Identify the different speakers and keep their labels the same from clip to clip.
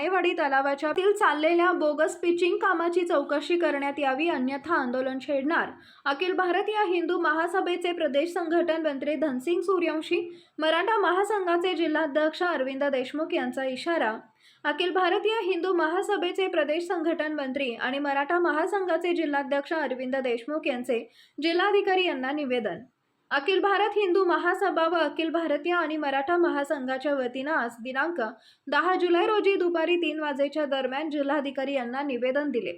Speaker 1: घाणेवाडी तलावाच्या चाललेल्या bogus pitching कामाची चौकशी करण्यात यावी अन्यथा आंदोलन छेडणार. अखिल भारतीय हिंदू महासभेचे प्रदेश संघटन मंत्री धनसिंग सूर्यवंशी मराठा महासंघाचे जिल्हाध्यक्ष अरविंद देशमुख यांचा इशारा. अखिल भारतीय हिंदू महासभेचे प्रदेश संघटन मंत्री आणि मराठा महासंघाचे जिल्हाध्यक्ष अरविंद देशमुख यांचे जिल्हाधिकारी यांना निवेदन. अखिल भारत हिंदू महासभा व अखिल भारतीय आणि मराठा महासंघाच्या वतीनं आज दिनांक दहा जुलै रोजी दुपारी तीन वाजेच्या दरम्यान जिल्हाधिकारी यांना निवेदन दिले.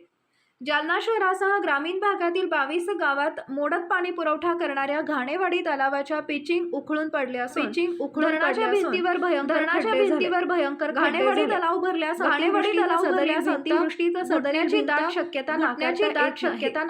Speaker 1: जालना शहरासह ग्रामीण भागातील बावीस गावात मोडत पाणी पुरवठा करणाऱ्या घाणेवाडी तलावाच्या पिचिंग उखळून पडले असून पिचिंग उखळून भिंतीवर भयंकर धरणाच्या भिंतीवर भयंकर घाणेवाडी तलाव भरल्यास घाणेवाडी तलाव भरल्यास अतिवृष्टीचं सदऱ्याची दाट शक्यता नाकारण्याची दाट शक्यता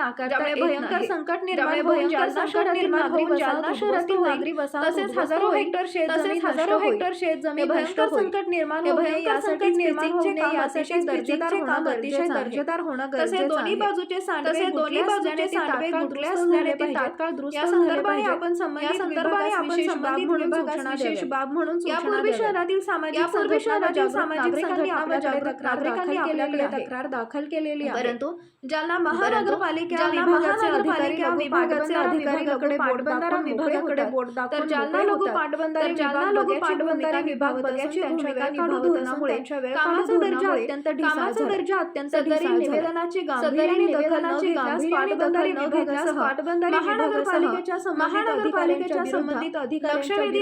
Speaker 1: येत
Speaker 2: भयंकर. संकट निर्माण
Speaker 1: भयंकर संकट निर्माण होऊन जालना शहरातील
Speaker 2: होईल.
Speaker 1: वसाहत
Speaker 2: तसेच हजारो. हेक्टर शेत
Speaker 1: तसेच हजारो. हेक्टर शेत जमीन
Speaker 2: भयंकर. संकट निर्माण
Speaker 1: भयंकर संकट निर्माण
Speaker 2: अतिशय
Speaker 1: दर्जेदार होणं गरजेचं.
Speaker 2: दर्जेदार होणं गरजेचं
Speaker 1: दोन्ही. बाजूचे सांडवे
Speaker 2: दोन्ही बाजूचे सांडवे गुटले
Speaker 1: दुरुस्त
Speaker 2: असल्याने ते. तात्काळ दुरुस्त
Speaker 1: संदर्भाने. आपण
Speaker 2: या
Speaker 1: संबंधित
Speaker 2: संदर्भाने आपण
Speaker 1: विशेष
Speaker 2: संबंधित विभागास
Speaker 1: सूचना
Speaker 2: विशेष. बाब म्हणून
Speaker 1: यापूर्वी. शहरातील सामाजिक संघटना
Speaker 2: शहरातील सामाजिक
Speaker 1: नागरिकांनी आपल्याकडे तक्रार
Speaker 2: नागरिकांनी
Speaker 1: दाखल केलेली
Speaker 2: आपल्याकडे
Speaker 1: आहे.
Speaker 2: तक्रार दाखल केलेली आहे
Speaker 1: परंतु जालना
Speaker 2: परंतु
Speaker 1: महानगरपालिका विभागाचे
Speaker 2: महानगरपालिका
Speaker 1: अधिकारी
Speaker 2: विभागाचे अधिकारी
Speaker 1: विभागाकडे बोट
Speaker 2: पाटबंधारा विभागाकडे बोट दाखवून
Speaker 1: तर जालना लघु
Speaker 2: होतात.
Speaker 1: पाटबंधारे
Speaker 2: जालना लघु
Speaker 1: बघ्याची
Speaker 2: पाटबंधारे विभाग बघ्याची
Speaker 1: असून
Speaker 2: भूमिका
Speaker 1: त्यांच्या
Speaker 2: निभावत वेळ
Speaker 1: कामाचा दर्जा अत्यंत ढिसाळ
Speaker 2: कामाचा
Speaker 1: झाला.
Speaker 2: दर्जा अत्यंत
Speaker 1: सदरी
Speaker 2: ढिसाळ झाला.
Speaker 1: निवेदनाची गांभीर्य विभागासह महानगरपालिकेच्या
Speaker 2: महानगरपालिकेच्या संबंधित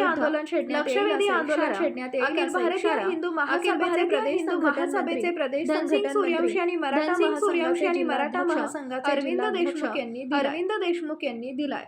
Speaker 1: आंदोलन छेडण्यात
Speaker 2: लक्षवेधी आंदोलन छेडण्यात
Speaker 1: अखिल भारतीय हिंदू महासभेचे प्रदेश
Speaker 2: महासभेचे प्रदेश
Speaker 1: सूर्यवंशी आणि मराठा
Speaker 2: धनसिंग
Speaker 1: महासंघाचे
Speaker 2: सूर्यवंशी आणि मराठा
Speaker 1: जिल्हाध्यक्ष
Speaker 2: महासंघाचे
Speaker 1: अरविंद
Speaker 2: जिल्हाध्यक्ष
Speaker 1: देशमुख यांनी.
Speaker 2: अरविंद देशमुख यांनी दिलाय.